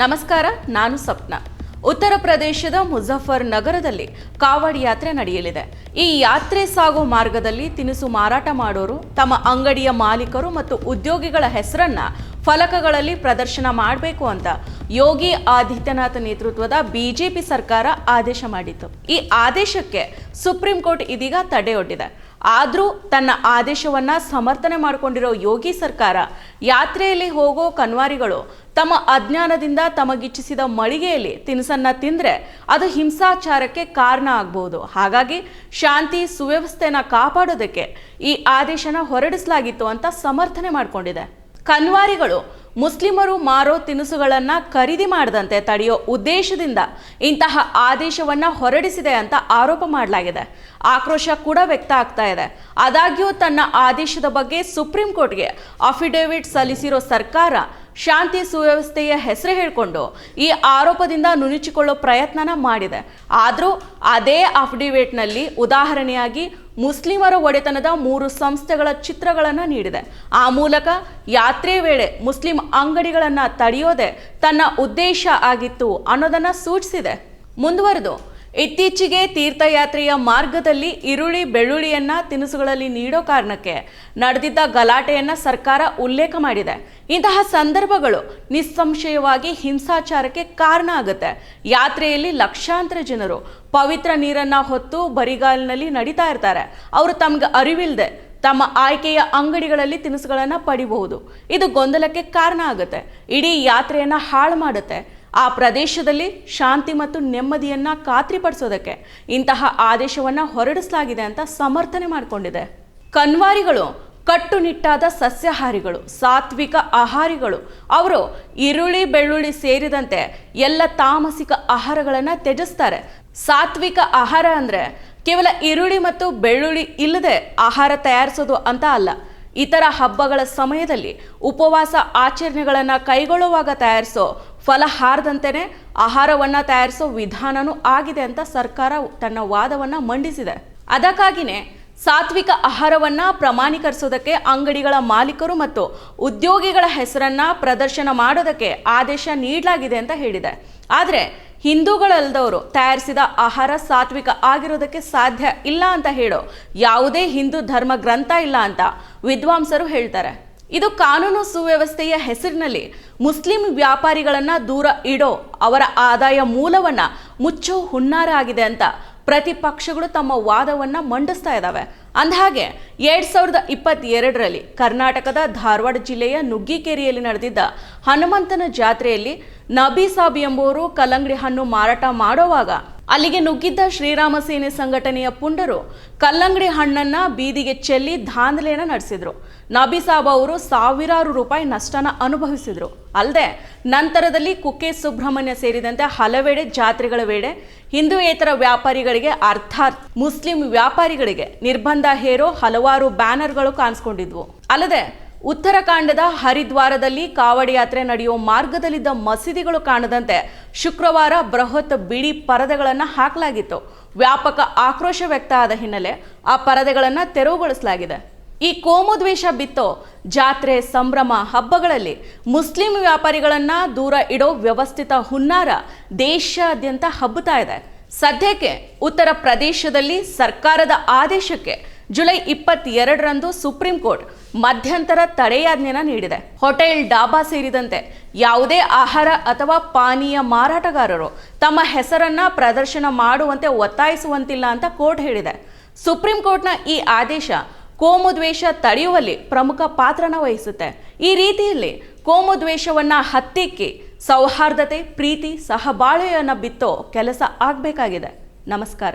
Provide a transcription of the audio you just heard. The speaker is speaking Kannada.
ನಮಸ್ಕಾರ, ನಾನು ಸ್ವಪ್ನ. ಉತ್ತರ ಪ್ರದೇಶದ ಮುಜಫರ್ ನಗರದಲ್ಲಿ ಕಾವಡಿ ಯಾತ್ರೆ ನಡೆಯಲಿದೆ. ಈ ಯಾತ್ರೆ ಸಾಗೋ ಮಾರ್ಗದಲ್ಲಿ ತಿನಿಸು ಮಾರಾಟ ಮಾಡೋರು, ತಮ್ಮ ಅಂಗಡಿಯ ಮಾಲೀಕರು ಮತ್ತು ಉದ್ಯೋಗಿಗಳ ಹೆಸರನ್ನ ಫಲಕಗಳಲ್ಲಿ ಪ್ರದರ್ಶನ ಮಾಡಬೇಕು ಅಂತ ಯೋಗಿ ಆದಿತ್ಯನಾಥ್ ನೇತೃತ್ವದ ಬಿಜೆಪಿ ಸರ್ಕಾರ ಆದೇಶ ಮಾಡಿತ್ತು. ಈ ಆದೇಶಕ್ಕೆ ಸುಪ್ರೀಂ ಕೋರ್ಟ್ ಇದೀಗ ತಡೆಯೊಡ್ಡಿದೆ. ಆದರೂ ತನ್ನ ಆದೇಶವನ್ನ ಸಮರ್ಥನೆ ಮಾಡಿಕೊಂಡಿರೋ ಯೋಗಿ ಸರ್ಕಾರ ಯಾತ್ರೆಯಲ್ಲಿ ಹೋಗೋ ಕನ್ವಾರಿಗಳು ತಮ್ಮ ಅಜ್ಞಾನದಿಂದ ತಮಗಿಚ್ಚಿಸಿದ ಮಳಿಗೆಯಲ್ಲಿ ತಿನಿಸನ್ನ ತಿಂದರೆ ಅದು ಹಿಂಸಾಚಾರಕ್ಕೆ ಕಾರಣ ಆಗ್ಬೋದು. ಹಾಗಾಗಿ ಶಾಂತಿ ಸುವ್ಯವಸ್ಥೆನ ಕಾಪಾಡೋದಕ್ಕೆ ಈ ಆದೇಶನ ಹೊರಡಿಸಲಾಗಿತ್ತು ಅಂತ ಸಮರ್ಥನೆ ಮಾಡಿಕೊಂಡಿದೆ. ಕನ್ವಾರಿಗಳು ಮುಸ್ಲಿಮರು ಮಾರೋ ತಿನಿಸುಗಳನ್ನು ಖರೀದಿ ಮಾಡದಂತೆ ತಡೆಯೋ ಉದ್ದೇಶದಿಂದ ಇಂತಹ ಆದೇಶವನ್ನು ಹೊರಡಿಸಿದೆ ಅಂತ ಆರೋಪ ಮಾಡಲಾಗಿದೆ. ಆಕ್ರೋಶ ಕೂಡ ವ್ಯಕ್ತ ಆಗ್ತಾ ಇದೆ. ಆದಾಗ್ಯೂ ತನ್ನ ಆದೇಶದ ಬಗ್ಗೆ ಸುಪ್ರೀಂ ಕೋರ್ಟ್ಗೆ ಅಫಿಡೇವಿಟ್ ಸಲ್ಲಿಸಿರೋ ಸರ್ಕಾರ ಶಾಂತಿ ಸುವ್ಯವಸ್ಥೆಯ ಹೆಸರು ಹೇಳಿಕೊಂಡು ಈ ಆರೋಪದಿಂದ ನುಣುಚಿಕೊಳ್ಳೋ ಪ್ರಯತ್ನನ ಮಾಡಿದೆ. ಆದರೂ ಅದೇ ಅಫಿಡೇವಿಟ್ನಲ್ಲಿ ಉದಾಹರಣೆಯಾಗಿ ಮುಸ್ಲಿಮರ ಒಡೆತನದ ಮೂರು ಸಂಸ್ಥೆಗಳ ಚಿತ್ರಗಳನ್ನು ನೀಡಿದೆ. ಆ ಮೂಲಕ ಯಾತ್ರೆ ವೇಳೆ ಮುಸ್ಲಿಂ ಅಂಗಡಿಗಳನ್ನು ತಡೆಯೋದೆ ತನ್ನ ಉದ್ದೇಶ ಆಗಿತ್ತು ಅನ್ನೋದನ್ನು ಸೂಚಿಸಿದೆ. ಮುಂದುವರೆದು ಇತ್ತೀಚೆಗೆ ತೀರ್ಥಯಾತ್ರೆಯ ಮಾರ್ಗದಲ್ಲಿ ಈರುಳ್ಳಿ ಬೆಳ್ಳುಳ್ಳಿಯನ್ನ ತಿನಿಸುಗಳಲ್ಲಿ ನೀಡೋ ಕಾರಣಕ್ಕೆ ನಡೆದಿದ್ದ ಗಲಾಟೆಯನ್ನ ಸರ್ಕಾರ ಉಲ್ಲೇಖ ಮಾಡಿದೆ. ಇಂತಹ ಸಂದರ್ಭಗಳು ನಿಸ್ಸಂಶಯವಾಗಿ ಹಿಂಸಾಚಾರಕ್ಕೆ ಕಾರಣ ಆಗುತ್ತೆ. ಯಾತ್ರೆಯಲ್ಲಿ ಲಕ್ಷಾಂತರ ಜನರು ಪವಿತ್ರ ನೀರನ್ನ ಹೊತ್ತು ಬರಿಗಾಲಿನಲ್ಲಿ ನಡೀತಾ ಇರ್ತಾರೆ. ಅವರು ತಮ್ಗೆ ಅರಿವಿಲ್ಲದೆ ತಮ್ಮ ಆಯ್ಕೆಯ ಅಂಗಡಿಗಳಲ್ಲಿ ತಿನಿಸುಗಳನ್ನು ಪಡಿಬಹುದು. ಇದು ಗೊಂದಲಕ್ಕೆ ಕಾರಣ ಆಗುತ್ತೆ. ಇಡೀ ಯಾತ್ರೆಯನ್ನ ಹಾಳು ಮಾಡುತ್ತೆ. ಆ ಪ್ರದೇಶದಲ್ಲಿ ಶಾಂತಿ ಮತ್ತು ನೆಮ್ಮದಿಯನ್ನು ಖಾತ್ರಿಪಡಿಸೋದಕ್ಕೆ ಇಂತಹ ಆದೇಶವನ್ನು ಹೊರಡಿಸಲಾಗಿದೆ ಅಂತ ಸಮರ್ಥನೆ ಮಾಡಿಕೊಂಡಿದೆ. ಕನ್ವಾರಿಗಳು ಕಟ್ಟುನಿಟ್ಟಾದ ಸಸ್ಯಾಹಾರಿಗಳು, ಸಾತ್ವಿಕ ಆಹಾರಿಗಳು, ಅವರು ಈರುಳ್ಳಿ, ಬೆಳ್ಳುಳ್ಳಿ ಸೇರಿದಂತೆ ಎಲ್ಲ ತಾಮಸಿಕ ಆಹಾರಗಳನ್ನು ತ್ಯಜಿಸ್ತಾರೆ. ಸಾತ್ವಿಕ ಆಹಾರ ಅಂದರೆ ಕೇವಲ ಈರುಳ್ಳಿ ಮತ್ತು ಬೆಳ್ಳುಳ್ಳಿ ಇಲ್ಲದೆ ಆಹಾರ ತಯಾರಿಸೋದು ಅಂತ ಅಲ್ಲ. ಇತರ ಹಬ್ಬಗಳ ಸಮಯದಲ್ಲಿ ಉಪವಾಸ ಆಚರಣೆಗಳನ್ನು ಕೈಗೊಳ್ಳುವಾಗ ತಯಾರಿಸೋ ಫಲಹಾರದಂತೆಯೇ ಆಹಾರವನ್ನು ತಯಾರಿಸೋ ವಿಧಾನನೂ ಆಗಿದೆ ಅಂತ ಸರ್ಕಾರ ತನ್ನ ವಾದವನ್ನು ಮಂಡಿಸಿದೆ. ಅದಕ್ಕಾಗಿಯೇ ಸಾತ್ವಿಕ ಆಹಾರವನ್ನು ಪ್ರಮಾಣೀಕರಿಸೋದಕ್ಕೆ ಅಂಗಡಿಗಳ ಮಾಲೀಕರು ಮತ್ತು ಉದ್ಯೋಗಿಗಳ ಹೆಸರನ್ನು ಪ್ರದರ್ಶನ ಮಾಡೋದಕ್ಕೆ ಆದೇಶ ನೀಡಲಾಗಿದೆ ಅಂತ ಹೇಳಿದೆ. ಆದರೆ ಹಿಂದೂಗಳಲ್ಲದವರು ತಯಾರಿಸಿದ ಆಹಾರ ಸಾತ್ವಿಕ ಆಗಿರೋದಕ್ಕೆ ಸಾಧ್ಯ ಇಲ್ಲ ಅಂತ ಹೇಳೋ ಯಾವುದೇ ಹಿಂದೂ ಧರ್ಮ ಗ್ರಂಥ ಇಲ್ಲ ಅಂತ ವಿದ್ವಾಂಸರು ಹೇಳ್ತಾರೆ. ಇದು ಕಾನೂನು ಸುವ್ಯವಸ್ಥೆಯ ಹೆಸರಿನಲ್ಲಿ ಮುಸ್ಲಿಂ ವ್ಯಾಪಾರಿಗಳನ್ನು ದೂರ ಇಡೋ ಅವರ ಆದಾಯ ಮೂಲವನ್ನ ಮುಚ್ಚೋ ಹುನ್ನಾರ ಆಗಿದೆ ಅಂತ ಪ್ರತಿಪಕ್ಷಗಳು ತಮ್ಮ ವಾದವನ್ನ ಮಂಡಿಸ್ತಾ ಇದ್ದಾವೆ ಅಂದಹಾಗೆ, ಎರಡ್ ಸಾವಿರದ ಇಪ್ಪತ್ತೆರಡರಲ್ಲಿ ಕರ್ನಾಟಕದ ಧಾರವಾಡ ಜಿಲ್ಲೆಯ ನುಗ್ಗಿಕೇರಿಯಲ್ಲಿ ನಡೆದಿದ್ದ ಹನುಮಂತನ ಜಾತ್ರೆಯಲ್ಲಿ ನಬಿ ಸಾಬ್ ಎಂಬುವರು ಕಲ್ಲಂಗಡಿ ಹಣ್ಣು ಮಾರಾಟ ಮಾಡೋವಾಗ ಅಲ್ಲಿಗೆ ನುಗ್ಗಿದ್ದ ಶ್ರೀರಾಮ ಸೇನೆ ಸಂಘಟನೆಯ ಪುಂಡರು ಕಲ್ಲಂಗಡಿ ಹಣ್ಣನ್ನ ಬೀದಿಗೆ ಚೆಲ್ಲಿ ದಾಂಧಲೆಯನ್ನ ನಡೆಸಿದ್ರು. ನಬಿ ಸಾಬ್ ಅವರು ಸಾವಿರಾರು ರೂಪಾಯಿ ನಷ್ಟನ ಅನುಭವಿಸಿದ್ರು. ಅಲ್ಲದೆ, ನಂತರದಲ್ಲಿ ಕುಕ್ಕೆ ಸುಬ್ರಹ್ಮಣ್ಯ ಸೇರಿದಂತೆ ಹಲವೆಡೆ ಜಾತ್ರೆಗಳ ವೇಳೆ ಹಿಂದೂಯೇತರ ವ್ಯಾಪಾರಿಗಳಿಗೆ ಅರ್ಥಾತ್ ಮುಸ್ಲಿಂ ವ್ಯಾಪಾರಿಗಳಿಗೆ ನಿರ್ಬಂಧ ಹೇರೋ ಹಲವಾರು ಬ್ಯಾನರ್ಗಳು ಕಾಣಿಸ್ಕೊಂಡಿದ್ವು. ಅಲ್ಲದೆ ಉತ್ತರಾಖಂಡದ ಹರಿದ್ವಾರದಲ್ಲಿ ಕಾವಡಿ ಯಾತ್ರೆ ನಡೆಯುವ ಮಾರ್ಗದಲ್ಲಿದ್ದ ಮಸೀದಿಗಳು ಕಾಣದಂತೆ ಶುಕ್ರವಾರ ಬೃಹತ್ ಬಿಡಿ ಪರದೆಗಳನ್ನು ಹಾಕಲಾಗಿತ್ತು. ವ್ಯಾಪಕ ಆಕ್ರೋಶ ವ್ಯಕ್ತ ಆದ ಹಿನ್ನೆಲೆ ಆ ಪರದೆಗಳನ್ನು ತೆರವುಗೊಳಿಸಲಾಗಿದೆ. ಈ ಕೋಮು ದ್ವೇಷ ಬಿತ್ತೋ ಜಾತ್ರೆ, ಸಂಭ್ರಮ ಹಬ್ಬಗಳಲ್ಲಿ ಮುಸ್ಲಿಂ ವ್ಯಾಪಾರಿಗಳನ್ನು ದೂರ ಇಡೋ ವ್ಯವಸ್ಥಿತ ಹುನ್ನಾರ ದೇಶಾದ್ಯಂತ ಹಬ್ಬುತ್ತಾ ಇದೆ. ಸದ್ಯಕ್ಕೆ ಉತ್ತರ ಪ್ರದೇಶದಲ್ಲಿ ಸರ್ಕಾರದ ಆದೇಶಕ್ಕೆ ಜುಲೈ ಇಪ್ಪತ್ತೆರಡರಂದು ಸುಪ್ರೀಂ ಕೋರ್ಟ್ ಮಧ್ಯಂತರ ತಡೆಯಾಜ್ಞೆನ ನೀಡಿದೆ. ಹೋಟೆಲ್ ಡಾಬಾ ಸೇರಿದಂತೆ ಯಾವುದೇ ಆಹಾರ ಅಥವಾ ಪಾನೀಯ ಮಾರಾಟಗಾರರು ತಮ್ಮ ಹೆಸರನ್ನ ಪ್ರದರ್ಶನ ಮಾಡುವಂತೆ ಒತ್ತಾಯಿಸುವಂತಿಲ್ಲ ಅಂತ ಕೋರ್ಟ್ ಹೇಳಿದೆ. ಸುಪ್ರೀಂ ಕೋರ್ಟ್ನ ಈ ಆದೇಶ ಕೋಮು ದ್ವೇಷ ತಡೆಯುವಲ್ಲಿ ಪ್ರಮುಖ ಪಾತ್ರನ ವಹಿಸುತ್ತೆ. ಈ ರೀತಿಯಲ್ಲಿ ಕೋಮು ದ್ವೇಷವನ್ನು ಹತ್ತಿಕ್ಕಿ ಸೌಹಾರ್ದತೆ, ಪ್ರೀತಿ, ಸಹಬಾಳ್ವೆಯನ್ನು ಬಿತ್ತೋ ಕೆಲಸ ಆಗಬೇಕಾಗಿದೆ. ನಮಸ್ಕಾರ.